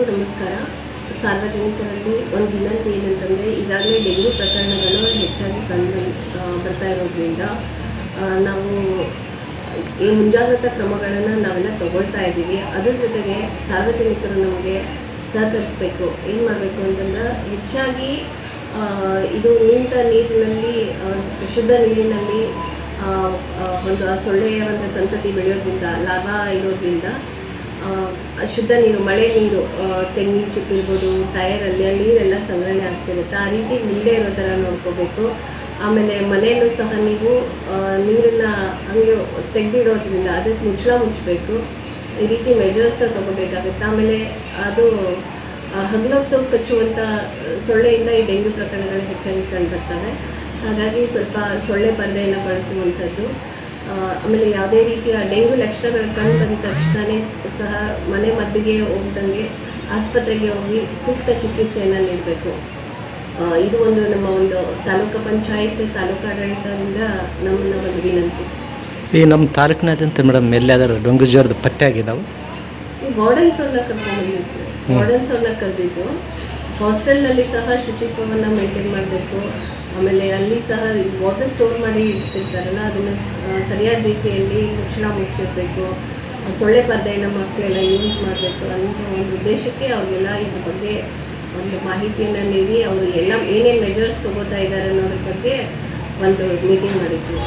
ಎಲ್ಲರಿಗೂ ನಮಸ್ಕಾರ. ಸಾರ್ವಜನಿಕರಲ್ಲಿ ಒಂದು ವಿನಂತಿ ಏನಂತಂದರೆ, ಈಗಾಗಲೇ ಡೆಂಗ್ಯೂ ಪ್ರಕರಣಗಳು ಹೆಚ್ಚಾಗಿ ಕಂಡು ಬರ್ತಾ ಇರೋದ್ರಿಂದ ನಾವು ಈ ಮುಂಜಾಗ್ರತಾ ಕ್ರಮಗಳನ್ನು ನಾವೆಲ್ಲ ತಗೊಳ್ತಾ ಇದ್ದೀವಿ. ಅದ್ರ ಜೊತೆಗೆ ಸಾರ್ವಜನಿಕರು ನಮಗೆ ಸಹಕರಿಸಬೇಕು. ಏನು ಮಾಡಬೇಕು ಅಂತಂದ್ರೆ, ಹೆಚ್ಚಾಗಿ ಇದು ನಿಂತ ನೀರಿನಲ್ಲಿ ಶುದ್ಧ ನೀರಿನಲ್ಲಿ ಒಂದು ಸೊಳ್ಳೆಯ ಒಂದು ಸಂತತಿ ಬೆಳೆಯೋದ್ರಿಂದ, ಲಾಭ ಇರೋದ್ರಿಂದ ಶುದ್ಧ ನೀರು, ಮಳೆ ನೀರು ತೆಂಗಿನ ಚಿಪ್ಪು ಇರ್ಬೋದು ಟಯರಲ್ಲಿ ಆ ನೀರೆಲ್ಲ ಸಂಗ್ರಹಣೆ ಆಗ್ತಿರುತ್ತೆ. ಆ ರೀತಿ ನಿಲ್ಲದೆ ಇರೋ ಥರ ನೋಡ್ಕೋಬೇಕು. ಆಮೇಲೆ ಮನೆಯಲ್ಲೂ ಸಹ ನೀವು ನೀರನ್ನು ಹಂಗೆ ತೆಗೆದಿಡೋದ್ರಿಂದ ಅದಕ್ಕೆ ಮುಚ್ಚಳ ಮುಚ್ಚಬೇಕು. ಈ ರೀತಿ ಮೆಜರ್ಸ್ನ ತಗೋಬೇಕಾಗುತ್ತೆ. ಆಮೇಲೆ ಅದು ಹಗಲೊತ್ತು ಕಚ್ಚುವಂಥ ಸೊಳ್ಳೆಯಿಂದ ಈ ಡೆಂಗ್ಯೂ ಪ್ರಕರಣಗಳು ಹೆಚ್ಚಾಗಿ ಕಂಡುಬರ್ತವೆ ಹಾಗಾಗಿ ಸ್ವಲ್ಪ ಸೊಳ್ಳೆ ಪರದೆಯನ್ನು ಬಳಸುವಂಥದ್ದು. ಆಮೇಲೆ ಯಾವುದೇ ರೀತಿಯ ಡೆಂಗ್ಯೂ ಲಕ್ಷಣಗಳು ಕಂಡು ಬಂದ ತಕ್ಷಣವೇ ಸಹ ಮನೆ ಮದ್ದಿಗೆ ಹೋಗ್ದಂಗೆ ಆಸ್ಪತ್ರೆಗೆ ಹೋಗಿ ಸೂಕ್ತ ಚಿಕಿತ್ಸೆಯನ್ನು ನೀಡಬೇಕು. ಇದು ಒಂದು ನಮ್ಮ ಒಂದು ತಾಲೂಕು ಪಂಚಾಯತ್ ತಾಲೂಕು ಆಡಳಿತದಿಂದ ನಮ್ಮನ್ನ ಒಂದು ವಿನಂತಿ. ಈ ನಮ್ಮ ತಾಲೂಕಿನಾದ್ಯಂತ ಮೇಡಮ್ ಎಲ್ಲಾದರೂ ಡೊಂಗು ಜ್ವರದ ಪತ್ತೆ ಆಗಿದ್ದಾವೆ? ಈ ವಾರ್ಡನ್ಸ್ ಅವ್ರನ್ನ ಕರ್ಕೊಂಡು ಬಂದಿದ್ದು ವಾರ್ಡನ್ಸ್ ಅವ್ರನ್ನ ಕರೆದಿದ್ದು ಹಾಸ್ಟೆಲ್ನಲ್ಲಿ ಸಹ ಶುಚಿತ್ವವನ್ನು ಮೇಂಟೈನ್ ಮಾಡಬೇಕು. ಆಮೇಲೆ ಅಲ್ಲಿ ಸಹ ವಾಟರ್ ಸ್ಟೋರ್ ಮಾಡಿ ಇಡ್ತಿರ್ತಾರಲ್ಲ, ಅದನ್ನು ಸರಿಯಾದ ರೀತಿಯಲ್ಲಿ ಮುಚ್ಚಳ ಮುಚ್ಚಿರಬೇಕು ಸೊಳ್ಳೆ ಪರ್ದೆಯನ್ನು ಮಕ್ಕಳೆಲ್ಲ ಯೂಸ್ ಮಾಡಬೇಕು ಅನ್ನೋ ಒಂದು ಉದ್ದೇಶಕ್ಕೆ ಅವರಿಗೆಲ್ಲ ಇದ್ರ ಬಗ್ಗೆ ಒಂದು ಮಾಹಿತಿಯನ್ನು ನೀಡಿ ಅವರು ಎಲ್ಲ ಏನೇನು ಮೆಜರ್ಸ್ ತಗೋತಾ ಇದ್ದಾರೆ ಅನ್ನೋದ್ರ ಬಗ್ಗೆ ಒಂದು ಮೀಟಿಂಗ್ ಮಾಡಿದ್ವಿ.